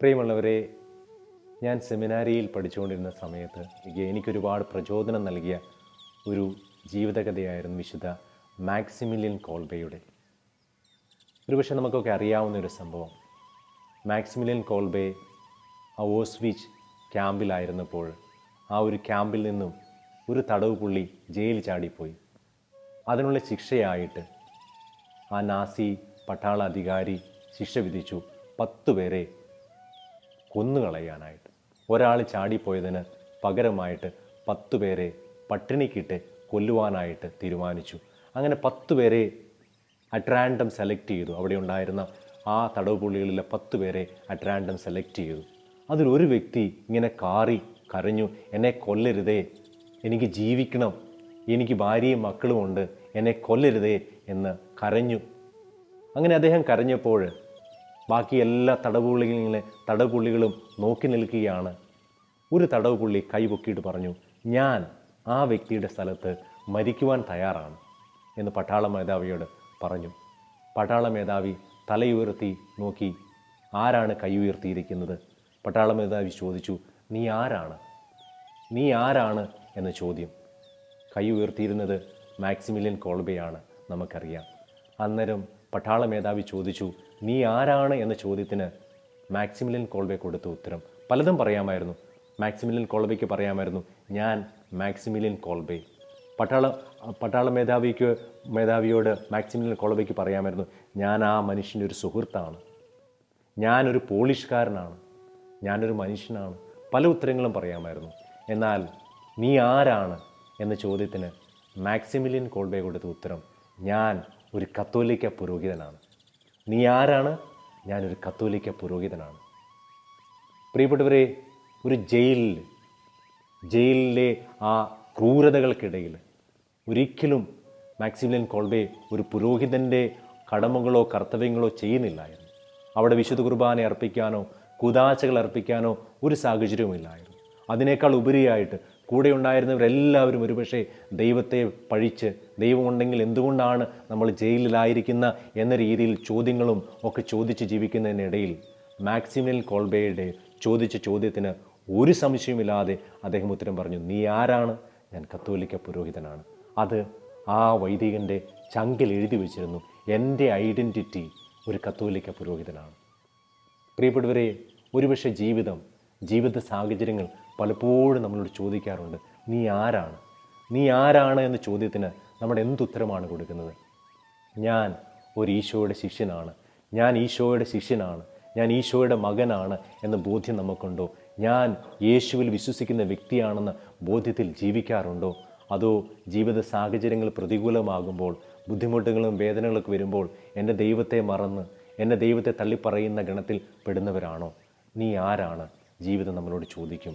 പ്രിയമുള്ളവരെ ഞാൻ സെമിനാരിയിൽ പഠിച്ചുകൊണ്ടിരുന്ന സമയത്ത് എനിക്ക് എനിക്കൊരുപാട് പ്രചോദനം നൽകിയ ഒരു ജീവിതകഥയായിരുന്നു വിശുദ്ധ മാക്സിമിലിയൻ കോൾബയുടെ. ഒരുപക്ഷെ നമുക്കൊക്കെ അറിയാവുന്ന ഒരു സംഭവം. മാക്സിമിലിയൻ കോൾബെ ആ ഓസ്വിച്ച് ക്യാമ്പിലായിരുന്നപ്പോൾ ആ ഒരു ക്യാമ്പിൽ നിന്നും ഒരു തടവ് പുള്ളി ജയിലിൽ ചാടിപ്പോയി. അതിനുള്ള ശിക്ഷയായിട്ട് ആ നാസി പട്ടാള അധികാരി ശിക്ഷ വിധിച്ചു. പത്തു പേരെ കൊന്നുകളയാനായിട്ട്. ഒരാൾ ചാടിപ്പോയതിന് പകരമായിട്ട് പത്തു പേരെ പട്ടിണിക്കിട്ട് കൊല്ലുവാനായിട്ട് തീരുമാനിച്ചു. അങ്ങനെ പത്തു പേരെ അട്രാൻഡം സെലക്ട് ചെയ്തു. അവിടെ ഉണ്ടായിരുന്ന ആ തടവുപുള്ളികളിലെ പത്ത് പേരെ അട്രാൻഡം സെലക്ട് ചെയ്തു. അതിലൊരു വ്യക്തി ഇങ്ങനെ കാറി കരഞ്ഞു എന്നെ കൊല്ലരുതേ എനിക്ക് ജീവിക്കണം എനിക്ക് ഭാര്യയും മക്കളുമുണ്ട് എന്നെ കൊല്ലരുതേ എന്ന് കരഞ്ഞു. അങ്ങനെ അദ്ദേഹം കരഞ്ഞപ്പോൾ ബാക്കി എല്ലാ തടവുപുള്ളികളെ തടവുപുള്ളികളും നോക്കി നിൽക്കുകയാണ്. ഒരു തടവുപുള്ളി കൈപൊക്കിയിട്ട് പറഞ്ഞു ഞാൻ ആ വ്യക്തിയുടെ സ്ഥലത്ത് മരിക്കുവാൻ തയ്യാറാണ് എന്ന് പട്ടാള മേധാവിയോട് പറഞ്ഞു. പട്ടാള മേധാവി തലയുയർത്തി നോക്കി ആരാണ് കൈ ഉയർത്തിയിരിക്കുന്നത്? പട്ടാള മേധാവി ചോദിച്ചു നീ ആരാണ്? നീ ആരാണ്? എന്ന ചോദ്യം. കൈ ഉയർത്തിയിരുന്നത് മാക്സിമിലിയൻ കോൾബയാണ് നമുക്കറിയാം. അന്നേരം പട്ടാള മേധാവി ചോദിച്ചു നീ ആരാണ് എന്ന ചോദ്യത്തിന് മാക്സിമിലിൻ കോൾബെ കൊടുത്ത ഉത്തരം. പലതും പറയാമായിരുന്നു. മാക്സിമിലിൻ കോൾബയ്ക്ക് പറയാമായിരുന്നു ഞാൻ മാക്സിമിലിൻ കോൾബെ പട്ടാള പട്ടാള മേധാവിക്ക് മേധാവിയോട് മാക്സിമിലിൻ കോൾബയ്ക്ക് പറയാമായിരുന്നു ഞാൻ ആ മനുഷ്യന്റെ ഒരു സുഹൃത്താണ്. ഞാനൊരു പോളിഷ്കാരനാണ്. ഞാനൊരു മനുഷ്യനാണ്. പല ഉത്തരങ്ങളും പറയാമായിരുന്നു. എന്നാൽ നീ ആരാണ്? എന്ന ചോദ്യത്തിന് മാക്സിമിലിൻ കോൾബെ കൊടുത്ത ഉത്തരം ഞാൻ ഒരു കത്തോലിക്ക പുരോഹിതനാണ്. നീ ആരാണ്? ഞാനൊരു കത്തോലിക്ക പുരോഹിതനാണ്. പ്രിയപ്പെട്ടവരെ ഒരു ജയിലിൽ ജയിലിലെ ആ ക്രൂരതകൾക്കിടയിൽ ഒരിക്കലും മാക്സിമിലിയൻ കോൾബെ ഒരു പുരോഹിതന്റെ കടമകളോ കർത്തവ്യങ്ങളോ ചെയ്യുന്നില്ലായിരുന്നു അവിടെ വിശുദ്ധ കുർബാന അർപ്പിക്കാനോ കുതാശകൾ അർപ്പിക്കാനോ ഒരു സാഹചര്യവുമില്ലായിരുന്നു അതിനേക്കാൾ ഉപരിയായിട്ട് കൂടെ ഉണ്ടായിരുന്നവരെല്ലാവരും ഒരുപക്ഷെ ദൈവത്തെ പഴിച്ച് ദൈവമുണ്ടെങ്കിൽ എന്തുകൊണ്ടാണ് നമ്മൾ ജയിലിലായിരിക്കുന്ന എന്ന രീതിയിൽ ചോദ്യങ്ങളും ഒക്കെ ചോദിച്ച് ജീവിക്കുന്നതിനിടയിൽ മാക്സിമിൽ കോൾബേയുടെ ചോദിച്ച ചോദ്യത്തിന് ഒരു സംശയമില്ലാതെ അദ്ദേഹം ഉത്തരം പറഞ്ഞു നീ ആരാണ്? ഞാൻ കത്തോലിക്ക പുരോഹിതനാണ്. അത് ആ വൈദികന്റെ ചങ്കിൽ എഴുതി വെച്ചിരുന്നു. എന്റെ ഐഡന്റിറ്റി ഒരു കത്തോലിക്ക പുരോഹിതനാണ്. പ്രിയപ്പെട്ടവരെ ഒരുപക്ഷെ ജീവിതം ജീവിത സാഹചര്യങ്ങൾ പലപ്പോഴും നമ്മളോട് ചോദിക്കാറുണ്ട് നീ ആരാണ്? നീ ആരാണ്? എന്ന ചോദ്യത്തിന് നമ്മൾ എന്തുത്തരമാണ് കൊടുക്കുന്നത്? ഞാൻ ഒരു ഈശോയുടെ ശിഷ്യനാണ്. ഞാൻ ഈശോയുടെ ശിഷ്യനാണ്. ഞാൻ ഈശോയുടെ മകനാണ് എന്ന ബോധ്യം നമുക്കുണ്ടോ? ഞാൻ യേശുവിൽ വിശ്വസിക്കുന്ന വ്യക്തിയാണെന്ന ബോധ്യത്തിൽ ജീവിക്കാറുണ്ടോ? അതോ ജീവിത സാഹചര്യങ്ങൾ പ്രതികൂലമാകുമ്പോൾ ബുദ്ധിമുട്ടുകളും വേദനകളൊക്കെ വരുമ്പോൾ എന്റെ ദൈവത്തെ മറന്ന് എന്റെ ദൈവത്തെ തള്ളിപ്പറയുന്ന ഗണത്തിൽ പെടുന്നവരാണോ? നീ ആരാണ്? ജീവിതം നമ്മളോട് ചോദിക്കും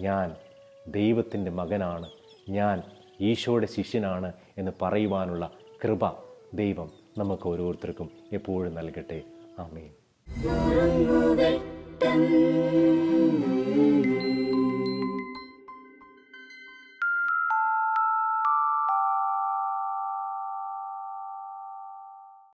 ഞാൻ ദൈവത്തിന്റെ മകനാണ് ഞാൻ ഈശോയുടെ ശിഷ്യനാണ് എന്ന് പറയുവാനുള്ള കൃപ ദൈവം നമുക്ക് ഓരോരുത്തർക്കും എപ്പോഴും നൽകട്ടെ. ആമേൻ.